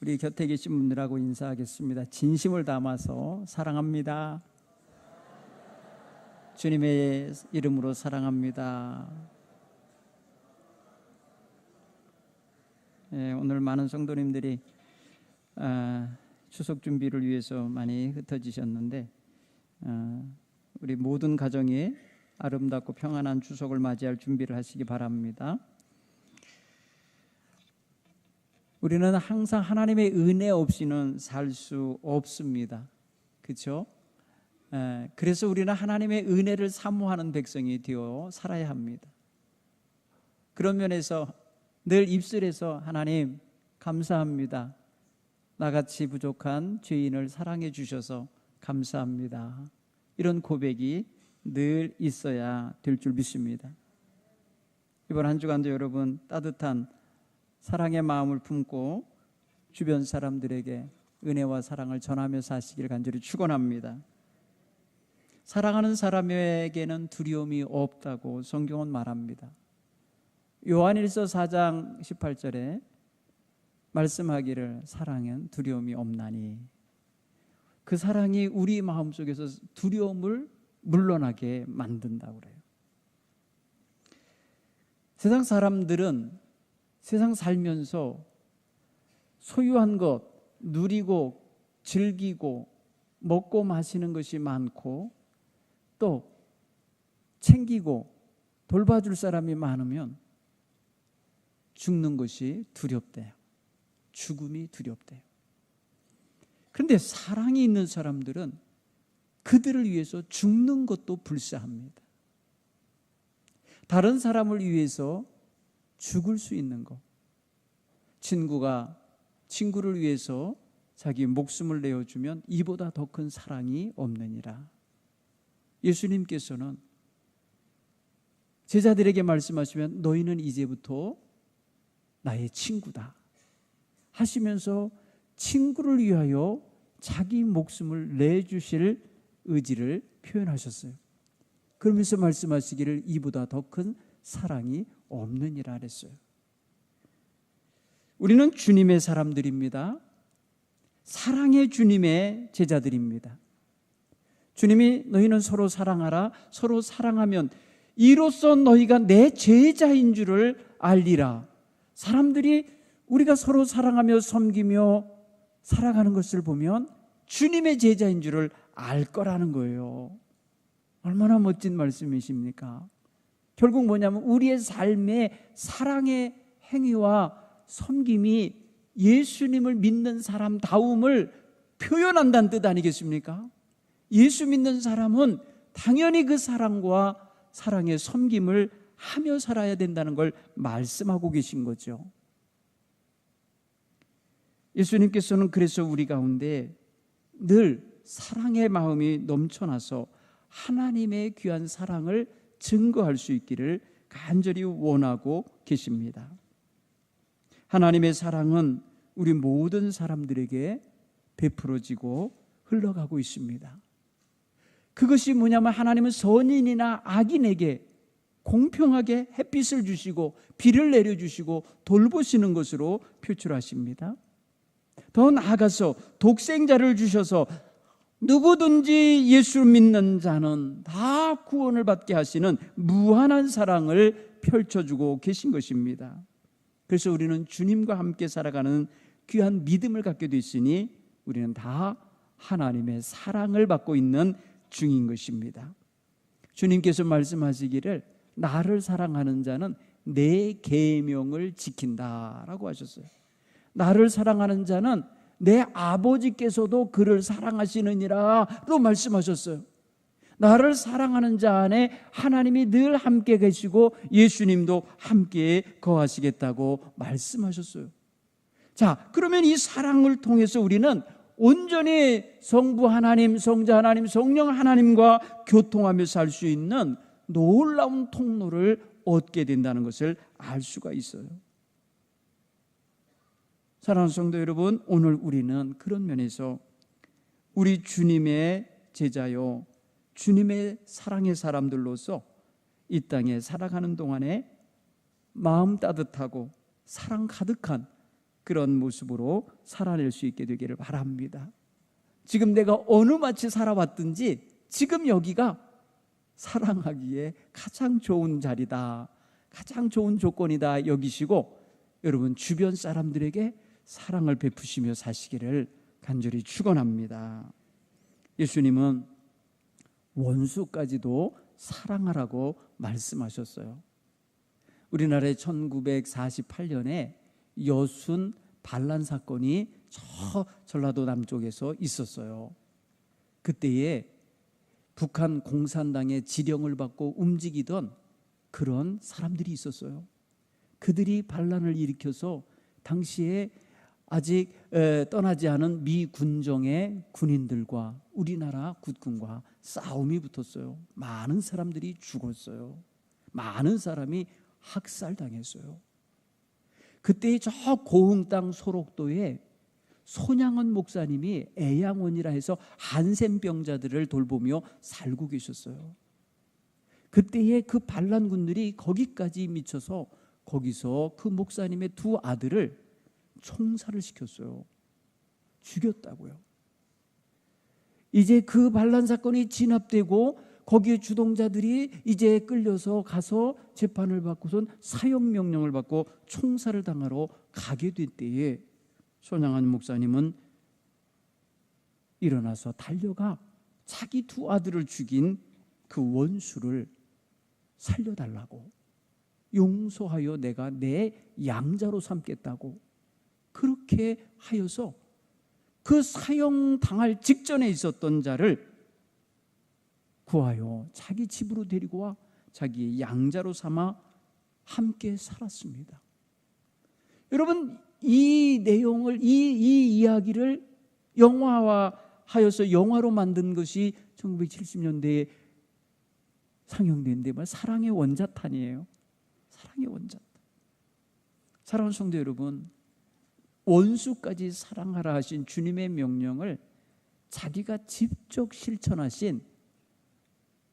우리 곁에 계신 분들하고 인사하겠습니다. 진심을 담아서 사랑합니다. 주님의 이름으로 사랑합니다. 예, 오늘 많은 성도님들이 아, 추석 준비를 위해서 많이 흩어지셨는데 아, 우리 모든 가정이 아름답고 평안한 추석을 맞이할 준비를 하시기 바랍니다. 우리는 항상 하나님의 은혜 없이는 살 수 없습니다. 그렇죠? 그래서 우리는 하나님의 은혜를 사모하는 백성이 되어 살아야 합니다. 그런 면에서 늘 입술에서 하나님 감사합니다. 나같이 부족한 죄인을 사랑해 주셔서 감사합니다. 이런 고백이 늘 있어야 될 줄 믿습니다. 이번 한 주간도 여러분 따뜻한 사랑의 마음을 품고 주변 사람들에게 은혜와 사랑을 전하며 사시기를 간절히 축원합니다. 사랑하는 사람에게는 두려움이 없다고 성경은 말합니다. 요한일서 4장 18절에 말씀하기를 사랑은 두려움이 없나니 그 사랑이 우리 마음 속에서 두려움을 물러나게 만든다고 그래요. 세상 사람들은 세상 살면서 소유한 것, 누리고 즐기고 먹고 마시는 것이 많고 또 챙기고 돌봐줄 사람이 많으면 죽는 것이 두렵대요. 죽음이 두렵대요. 그런데 사랑이 있는 사람들은 그들을 위해서 죽는 것도 불사합니다. 다른 사람을 위해서 죽을 수 있는 것. 친구가 친구를 위해서 자기 목숨을 내어주면 이보다 더 큰 사랑이 없느니라. 예수님께서는 제자들에게 말씀하시면 너희는 이제부터 나의 친구다. 하시면서 친구를 위하여 자기 목숨을 내주실 의지를 표현하셨어요. 그러면서 말씀하시기를 이보다 더 큰 사랑이 없느니라 그랬어요. 우리는 주님의 사람들입니다. 사랑의 주님의 제자들입니다. 주님이 너희는 서로 사랑하라. 서로 사랑하면 이로써 너희가 내 제자인 줄을 알리라. 사람들이 우리가 서로 사랑하며 섬기며 살아가는 것을 보면 주님의 제자인 줄을 알 거라는 거예요. 얼마나 멋진 말씀이십니까? 결국 뭐냐면 우리의 삶의 사랑의 행위와 섬김이 예수님을 믿는 사람다움을 표현한다는 뜻 아니겠습니까? 예수 믿는 사람은 당연히 그 사랑과 사랑의 섬김을 하며 살아야 된다는 걸 말씀하고 계신 거죠. 예수님께서는 그래서 우리 가운데 늘 사랑의 마음이 넘쳐나서 하나님의 귀한 사랑을 증거할 수 있기를 간절히 원하고 계십니다. 하나님의 사랑은 우리 모든 사람들에게 베풀어지고 흘러가고 있습니다. 그것이 뭐냐면 하나님은 선인이나 악인에게 공평하게 햇빛을 주시고 비를 내려주시고 돌보시는 것으로 표출하십니다. 더 나아가서 독생자를 주셔서 누구든지 예수 믿는 자는 다 구원을 받게 하시는 무한한 사랑을 펼쳐주고 계신 것입니다. 그래서 우리는 주님과 함께 살아가는 귀한 믿음을 갖게 됐으니 우리는 다 하나님의 사랑을 받고 있는 중인 것입니다. 주님께서 말씀하시기를 나를 사랑하는 자는 내 계명을 지킨다라고 하셨어요. 나를 사랑하는 자는 내 아버지께서도 그를 사랑하시느니라로 말씀하셨어요. 나를 사랑하는 자 안에 하나님이 늘 함께 계시고 예수님도 함께 거하시겠다고 말씀하셨어요. 자, 그러면 이 사랑을 통해서 우리는 온전히 성부 하나님, 성자 하나님, 성령 하나님과 교통하며 살 수 있는 놀라운 통로를 얻게 된다는 것을 알 수가 있어요. 사랑하는 성도 여러분, 오늘 우리는 그런 면에서 우리 주님의 제자요, 주님의 사랑의 사람들로서 이 땅에 살아가는 동안에 마음 따뜻하고 사랑 가득한 그런 모습으로 살아낼 수 있게 되기를 바랍니다. 지금 내가 어느 마치 살아왔든지 지금 여기가 사랑하기에 가장 좋은 자리다. 가장 좋은 조건이다 여기시고 여러분 주변 사람들에게 사랑을 베푸시며 사시기를 간절히 축원합니다. 예수님은 원수까지도 사랑하라고 말씀하셨어요. 우리나라의 1948년에 여순 반란 사건이 저 전라도 남쪽에서 있었어요. 그때에 북한 공산당의 지령을 받고 움직이던 그런 사람들이 있었어요. 그들이 반란을 일으켜서 당시에 아직 떠나지 않은 미 군정의 군인들과 우리나라 국군과 싸움이 붙었어요. 많은 사람들이 죽었어요. 많은 사람이 학살당했어요. 그때 저 고흥 땅 소록도에 손양원 목사님이 애양원이라 해서 한센병자들을 돌보며 살고 계셨어요. 그때에 그 반란군들이 거기까지 미쳐서 거기서 그 목사님의 두 아들을 총살을 시켰어요. 죽였다고요. 이제 그 반란 사건이 진압되고 거기에 주동자들이 이제 끌려서 가서 재판을 받고선 사형 명령을 받고 총살을 당하러 가게 될 때에 손양한 목사님은 일어나서 달려가 자기 두 아들을 죽인 그 원수를 살려달라고 용서하여 내가 내 양자로 삼겠다고 그렇게 하여서 그 사형 당할 직전에 있었던 자를 구하여 자기 집으로 데리고 와 자기 양자로 삼아 함께 살았습니다. 여러분 이 내용을 이, 이 이야기를 영화화 하여서 영화로 만든 것이 1970년대에 상영된데 말 사랑의 원자탄이에요. 사랑의 원자탄. 사랑하는 성도 여러분, 원수까지 사랑하라 하신 주님의 명령을 자기가 직접 실천하신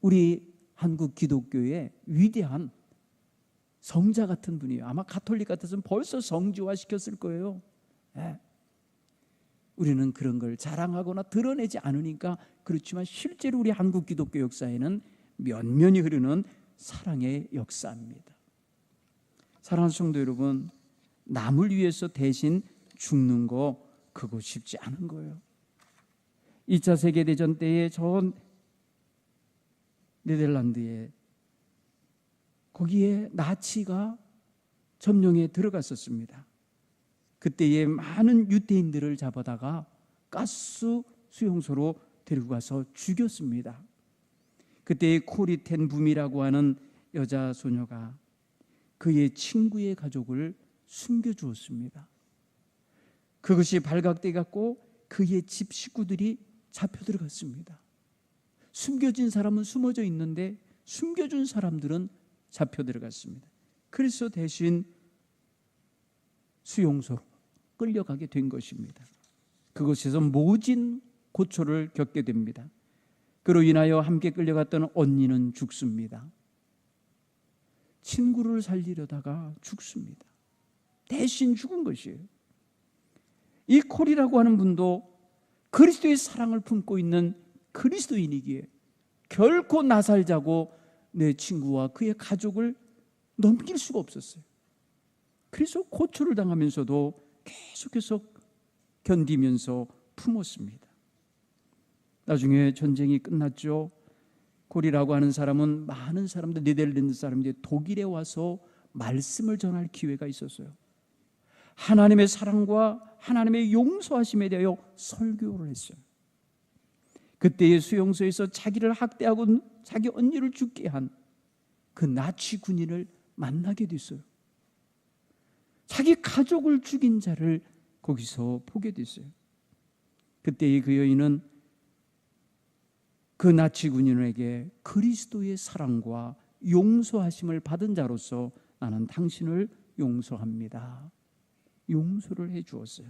우리 한국 기독교의 위대한 성자 같은 분이에요. 아마 가톨릭 같았으면 벌써 성지화 시켰을 거예요. 네. 우리는 그런 걸 자랑하거나 드러내지 않으니까 그렇지만 실제로 우리 한국 기독교 역사에는 면면이 흐르는 사랑의 역사입니다. 사랑하는 성도 여러분, 남을 위해서 대신 죽는 거 그거 쉽지 않은 거예요. 2차 세계대전 때에 전 네덜란드에 거기에 나치가 점령에 들어갔었습니다. 그때에 많은 유대인들을 잡아다가 가스 수용소로 데리고 가서 죽였습니다. 그때 코리텐 붐이라고 하는 여자 소녀가 그의 친구의 가족을 숨겨 주었습니다. 그것이 발각돼 갖고 그의 집 식구들이 잡혀 들어갔습니다. 숨겨진 사람은 숨어져 있는데 숨겨준 사람들은 잡혀 들어갔습니다. 그래서 대신 수용소로 끌려가게 된 것입니다. 그곳에서 모진 고초를 겪게 됩니다. 그로 인하여 함께 끌려갔던 언니는 죽습니다. 친구를 살리려다가 죽습니다. 대신 죽은 것이에요. 이 콜이라고 하는 분도 그리스도의 사랑을 품고 있는 그리스도인이기에 결코 나살자고 내 친구와 그의 가족을 넘길 수가 없었어요. 그래서 고초를 당하면서도 계속해서 견디면서 품었습니다. 나중에 전쟁이 끝났죠. 골이라고 하는 사람은 많은 사람들 네덜란드 사람들이 독일에 와서 말씀을 전할 기회가 있었어요. 하나님의 사랑과 하나님의 용서하심에 대하여 설교를 했어요. 그때의 수용소에서 자기를 학대하고 자기 언니를 죽게 한 그 나치 군인을 만나게 됐어요. 자기 가족을 죽인 자를 거기서 보게 됐어요. 그때의 그 여인은 그 나치 군인에게 그리스도의 사랑과 용서하심을 받은 자로서 나는 당신을 용서합니다. 용서를 해 주었어요.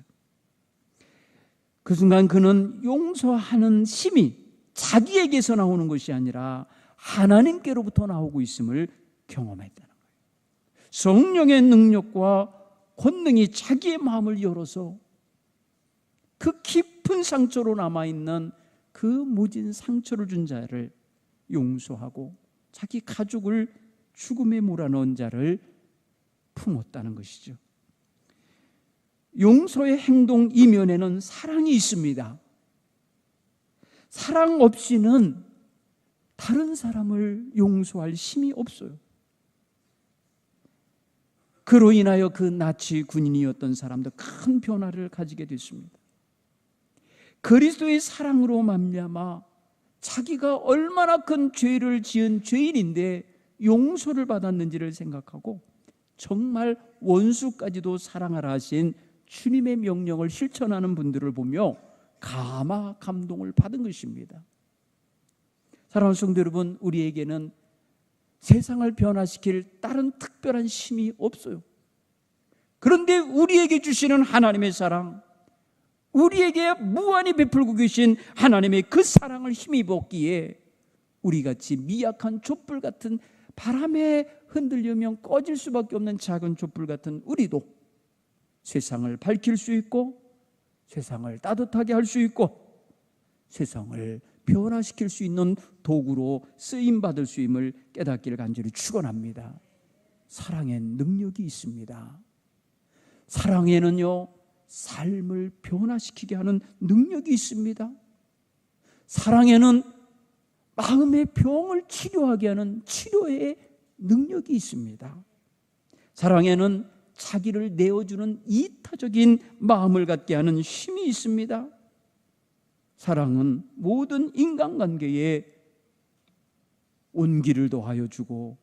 그 순간 그는 용서하는 힘이 자기에게서 나오는 것이 아니라 하나님께로부터 나오고 있음을 경험했다는 거예요. 성령의 능력과 권능이 자기의 마음을 열어서 그 깊은 상처로 남아있는 그 무진 상처를 준 자를 용서하고 자기 가족을 죽음에 몰아넣은 자를 품었다는 것이죠. 용서의 행동 이면에는 사랑이 있습니다. 사랑 없이는 다른 사람을 용서할 힘이 없어요. 그로 인하여 그 나치 군인이었던 사람도 큰 변화를 가지게 됐습니다. 그리스도의 사랑으로 말미암아 자기가 얼마나 큰 죄를 지은 죄인인데 용서를 받았는지를 생각하고 정말 원수까지도 사랑하라 하신 주님의 명령을 실천하는 분들을 보며 가마 감동을 받은 것입니다. 사랑하는 성도 여러분, 우리에게는 세상을 변화시킬 다른 특별한 힘이 없어요. 그런데 우리에게 주시는 하나님의 사랑, 우리에게 무한히 베풀고 계신 하나님의 그 사랑을 힘입었기에 우리 같이 미약한 촛불 같은 바람에 흔들리면 꺼질 수밖에 없는 작은 촛불 같은 우리도 세상을 밝힐 수 있고 세상을 따뜻하게 할 수 있고 세상을 변화시킬 수 있는 도구로 쓰임 받을 수 임을 깨닫기를 간절히 축원합니다. 사랑의 능력이 있습니다. 사랑에는요 삶을 변화시키게 하는 능력이 있습니다. 사랑에는 마음의 병을 치료하게 하는 치료의 능력이 있습니다. 사랑에는 자기를 내어주는 이타적인 마음을 갖게 하는 힘이 있습니다. 사랑은 모든 인간관계에 온기를 더하여 주고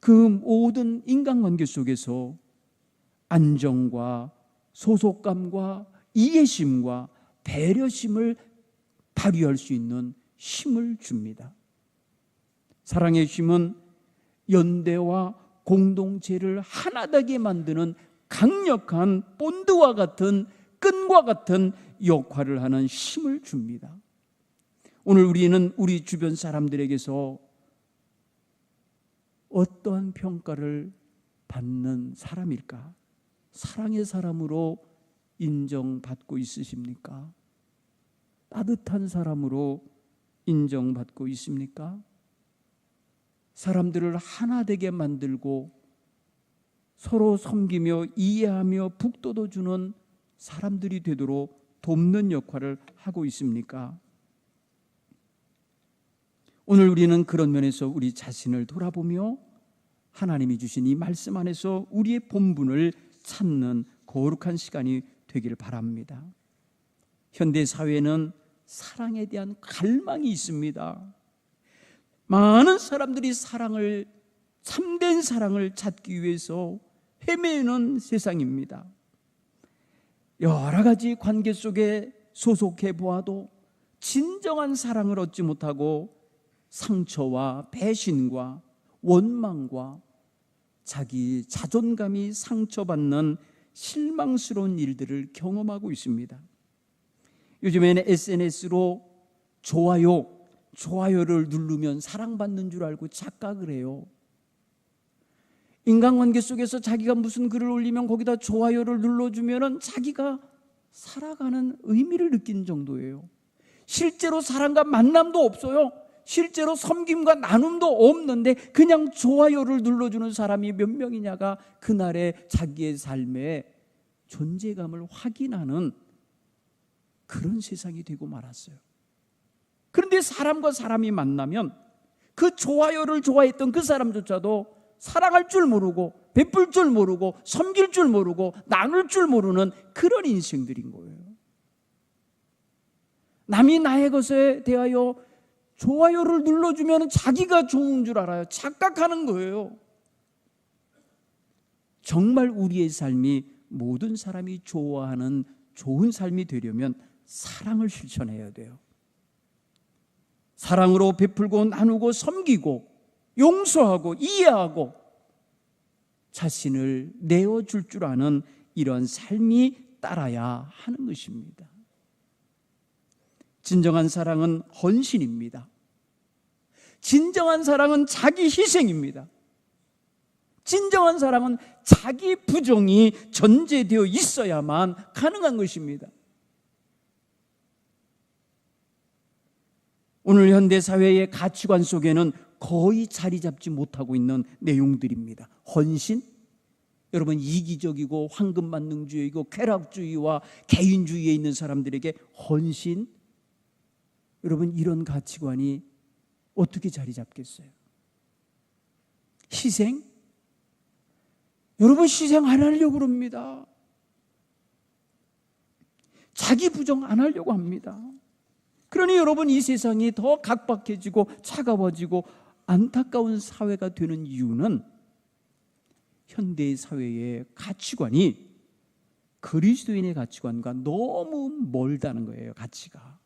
그 모든 인간관계 속에서 안정과 소속감과 이해심과 배려심을 발휘할 수 있는 힘을 줍니다. 사랑의 힘은 연대와 공동체를 하나되게 만드는 강력한 본드와 같은 끈과 같은 역할을 하는 힘을 줍니다. 오늘 우리는 우리 주변 사람들에게서 어떠한 평가를 받는 사람일까? 사랑의 사람으로 인정받고 있으십니까? 따뜻한 사람으로 인정받고 있습니까? 사람들을 하나 되게 만들고 서로 섬기며 이해하며 북돋워 주는 사람들이 되도록 돕는 역할을 하고 있습니까? 오늘 우리는 그런 면에서 우리 자신을 돌아보며 하나님이 주신 이 말씀 안에서 우리의 본분을 찾는 거룩한 시간이 되기를 바랍니다. 현대 사회는 사랑에 대한 갈망이 있습니다. 많은 사람들이 사랑을 참된 사랑을 찾기 위해서 헤매는 세상입니다. 여러 가지 관계 속에 소속해 보아도 진정한 사랑을 얻지 못하고 상처와 배신과 원망과 자기 자존감이 상처받는 실망스러운 일들을 경험하고 있습니다. 요즘에는 SNS로 좋아요, 좋아요를 누르면 사랑받는 줄 알고 착각을 해요. 인간관계 속에서 자기가 무슨 글을 올리면 거기다 좋아요를 눌러주면 자기가 살아가는 의미를 느낀 정도예요. 실제로 사랑과 만남도 없어요. 실제로 섬김과 나눔도 없는데 그냥 좋아요를 눌러주는 사람이 몇 명이냐가 그날의 자기의 삶의 존재감을 확인하는 그런 세상이 되고 말았어요. 그런데 사람과 사람이 만나면 그 좋아요를 좋아했던 그 사람조차도 사랑할 줄 모르고 베풀 줄 모르고 섬길 줄 모르고 나눌 줄 모르는 그런 인생들인 거예요. 남이 나의 것에 대하여 좋아요를 눌러주면 자기가 좋은 줄 알아요. 착각하는 거예요. 정말 우리의 삶이 모든 사람이 좋아하는 좋은 삶이 되려면 사랑을 실천해야 돼요. 사랑으로 베풀고 나누고 섬기고 용서하고 이해하고 자신을 내어줄 줄 아는 이런 삶이 따라야 하는 것입니다. 진정한 사랑은 헌신입니다. 진정한 사랑은 자기 희생입니다. 진정한 사랑은 자기 부정이 전제되어 있어야만 가능한 것입니다. 오늘 현대 사회의 가치관 속에는 거의 자리 잡지 못하고 있는 내용들입니다. 헌신, 여러분 이기적이고 황금 만능주의고 쾌락주의와 개인주의에 있는 사람들에게 헌신, 여러분 이런 가치관이 어떻게 자리 잡겠어요? 희생? 여러분 희생 안 하려고 그럽니다. 자기 부정 안 하려고 합니다. 그러니 여러분 이 세상이 더 각박해지고 차가워지고 안타까운 사회가 되는 이유는 현대 사회의 가치관이 그리스도인의 가치관과 너무 멀다는 거예요. 가치가.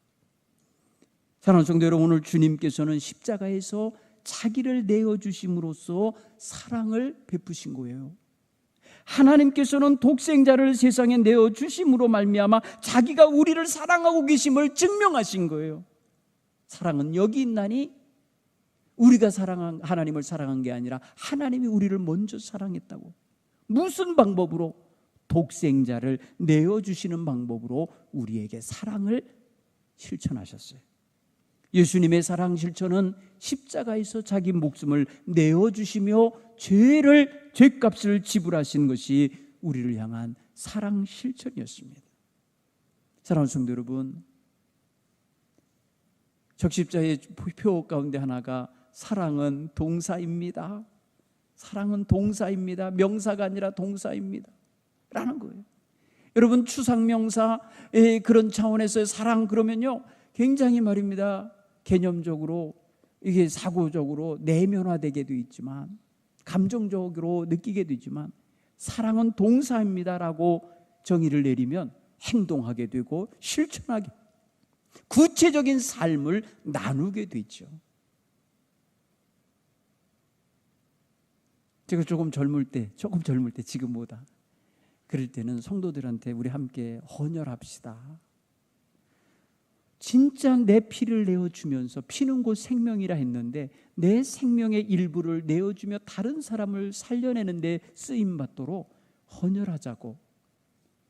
사랑하는 성도 여러분, 오늘 주님께서는 십자가에서 자기를 내어 주심으로써 사랑을 베푸신 거예요. 하나님께서는 독생자를 세상에 내어 주심으로 말미암아 자기가 우리를 사랑하고 계심을 증명하신 거예요. 사랑은 여기 있나니 우리가 사랑한 하나님을 사랑한 게 아니라 하나님이 우리를 먼저 사랑했다고. 무슨 방법으로 독생자를 내어 주시는 방법으로 우리에게 사랑을 실천하셨어요. 예수님의 사랑 실천은 십자가에서 자기 목숨을 내어 주시며 죄를 죄값을 지불하신 것이 우리를 향한 사랑 실천이었습니다. 사랑하는 성도 여러분, 적십자의 표 가운데 하나가 사랑은 동사입니다. 사랑은 동사입니다. 명사가 아니라 동사입니다. 라는 거예요. 여러분 추상명사의 그런 차원에서 사랑 그러면요 굉장히 말입니다. 개념적으로 이게 사고적으로 내면화되게 돼 있지만 감정적으로 느끼게 되지만 사랑은 동사입니다라고 정의를 내리면 행동하게 되고 실천하게 구체적인 삶을 나누게 되죠. 제가 조금 젊을 때, 조금 젊을 때 지금보다 그럴 때는 성도들한테 우리 함께 헌혈합시다. 진짜 내 피를 내어주면서 피는 곧 생명이라 했는데 내 생명의 일부를 내어주며 다른 사람을 살려내는 데 쓰임 받도록 헌혈하자고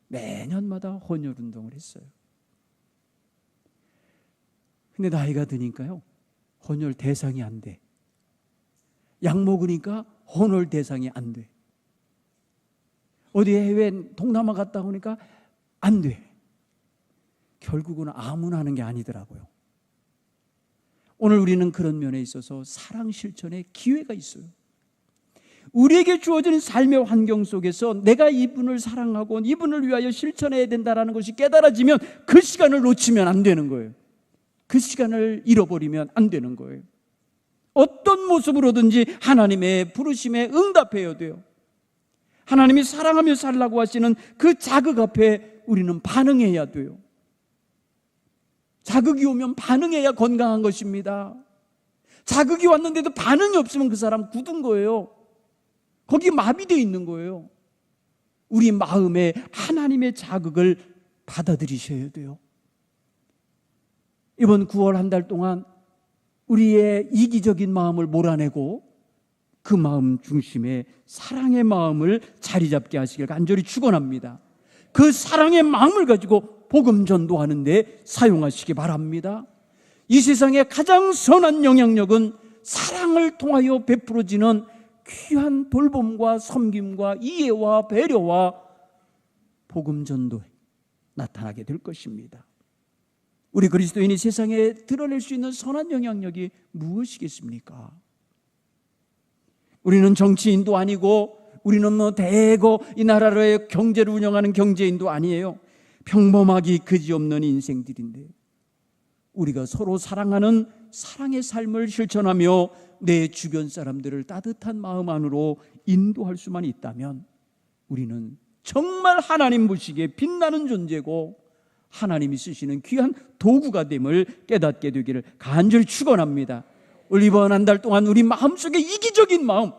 매년마다 헌혈 운동을 했어요. 근데 나이가 드니까요 헌혈 대상이 안 돼. 약 먹으니까 헌혈 대상이 안 돼. 어디 해외 동남아 갔다 오니까 안 돼. 결국은 아무나 하는 게 아니더라고요. 오늘 우리는 그런 면에 있어서 사랑 실천의 기회가 있어요. 우리에게 주어진 삶의 환경 속에서 내가 이분을 사랑하고 이분을 위하여 실천해야 된다라는 것이 깨달아지면 그 시간을 놓치면 안 되는 거예요. 그 시간을 잃어버리면 안 되는 거예요. 어떤 모습으로든지 하나님의 부르심에 응답해야 돼요. 하나님이 사랑하며 살라고 하시는 그 자극 앞에 우리는 반응해야 돼요. 자극이 오면 반응해야 건강한 것입니다. 자극이 왔는데도 반응이 없으면 그 사람 굳은 거예요. 거기 마비되어 있는 거예요. 우리 마음에 하나님의 자극을 받아들이셔야 돼요. 이번 9월 한 달 동안 우리의 이기적인 마음을 몰아내고 그 마음 중심에 사랑의 마음을 자리 잡게 하시길 간절히 축원합니다. 그 사랑의 마음을 가지고 복음 전도하는 데 사용하시기 바랍니다. 이 세상에 가장 선한 영향력은 사랑을 통하여 베풀어지는 귀한 돌봄과 섬김과 이해와 배려와 복음 전도에 나타나게 될 것입니다. 우리 그리스도인이 세상에 드러낼 수 있는 선한 영향력이 무엇이겠습니까? 우리는 정치인도 아니고 우리는 뭐 대거 이 나라의 경제를 운영하는 경제인도 아니에요. 평범하기 그지없는 인생들인데 우리가 서로 사랑하는 사랑의 삶을 실천하며 내 주변 사람들을 따뜻한 마음 안으로 인도할 수만 있다면 우리는 정말 하나님 보시기에 빛나는 존재고 하나님이 쓰시는 귀한 도구가 됨을 깨닫게 되기를 간절히 축원합니다. 우리 이번 한 달 동안 우리 마음속에 이기적인 마음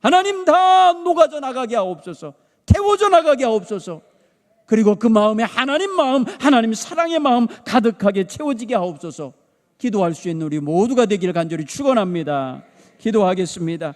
하나님 다 녹아져 나가게 하옵소서. 태워져 나가게 하옵소서. 그리고 그 마음에 하나님 마음, 하나님 사랑의 마음 가득하게 채워지게 하옵소서. 기도할 수 있는 우리 모두가 되기를 간절히 축원합니다. 기도하겠습니다.